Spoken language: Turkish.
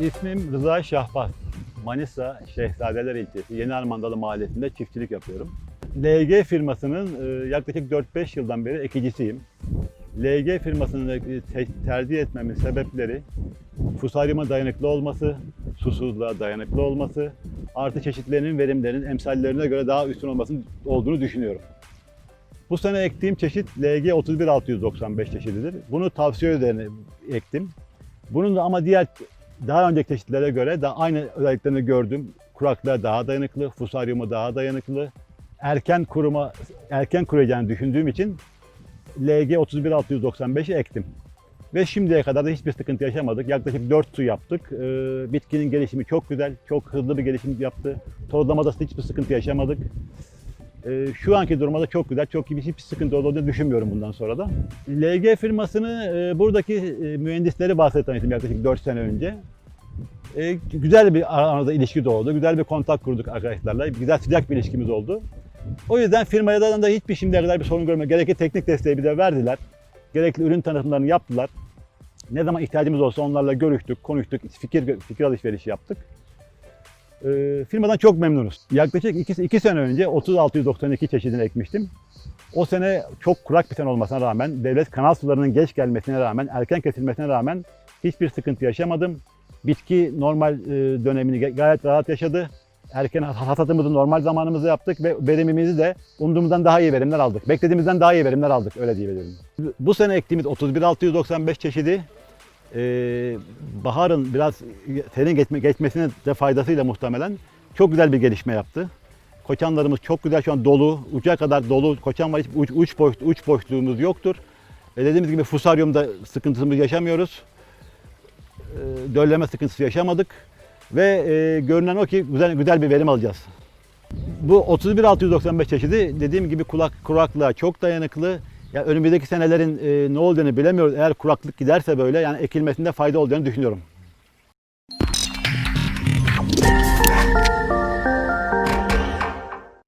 İsmim Rıza Şahbaz. Manisa Şehzadeler ilçesi Yeni Armandalı mahallesinde çiftçilik yapıyorum. LG firmasının e, yaklaşık 4-5 yıldan beri ekicisiyim. LG firmasını te- tercih etmemin sebepleri fusaryuma dayanıklı olması, susuzluğa dayanıklı olması, artı çeşitlerinin verimlerinin emsallerine göre daha üstün olmasının olduğunu düşünüyorum. Bu sene ektiğim çeşit LG 31695 çeşididir. Bunu tavsiye üzerine ektim. Bunun da ama diğer daha önceki çeşitlere göre daha aynı özelliklerini gördüm. Kuraklığa daha dayanıklı, fusaryuma daha dayanıklı, erken kuruma erken kuruyacağını düşündüğüm için LG 31695'i ektim. Ve şimdiye kadar da hiçbir sıkıntı yaşamadık. Yaklaşık 4 su yaptık. Ee, bitkinin gelişimi çok güzel, çok hızlı bir gelişim yaptı. Tozlamada hiçbir sıkıntı yaşamadık. Ee, şu anki durumda da çok güzel, çok iyi bir hiçbir sıkıntı olduğunu düşünmüyorum bundan sonra da. LG firmasını e, buradaki e, mühendisleri bahsettim yaklaşık 4 sene önce. E, güzel bir arada ilişki doğdu, güzel bir kontak kurduk arkadaşlarla, güzel sıcak bir ilişkimiz oldu. O yüzden firmaya da hiçbir şimdiye kadar bir sorun görmedim. Gerekli teknik desteği bize verdiler. Gerekli ürün tanıtımlarını yaptılar. Ne zaman ihtiyacımız olsa onlarla görüştük, konuştuk, fikir fikir alışverişi yaptık. Ee, firmadan çok memnunuz. Yaklaşık 2, 2 sene önce 30692 çeşidini ekmiştim. O sene çok kurak bir sene olmasına rağmen, devlet kanal sularının geç gelmesine rağmen, erken kesilmesine rağmen hiçbir sıkıntı yaşamadım. Bitki normal e, dönemini gayet rahat yaşadı. Erken hasatımızı normal zamanımızda yaptık ve verimimizi de umduğumuzdan daha iyi verimler aldık. Beklediğimizden daha iyi verimler aldık öyle diyebilirim. Bu sene ektiğimiz 31695 çeşidi e, baharın biraz serin geçme, geçmesine de faydasıyla muhtemelen çok güzel bir gelişme yaptı. Koçanlarımız çok güzel şu an dolu, uca kadar dolu. Koçan var, hiç uç, uç, boş, uç boşluğumuz yoktur. E dediğimiz gibi fusaryumda sıkıntımızı yaşamıyoruz. E, dölleme sıkıntısı yaşamadık. Ve e, görünen o ki güzel güzel bir verim alacağız. Bu 31695 çeşidi dediğim gibi kulak kuraklığa çok dayanıklı. Ya önümüzdeki senelerin e, ne olduğunu bilemiyoruz. Eğer kuraklık giderse böyle yani ekilmesinde fayda olacağını düşünüyorum.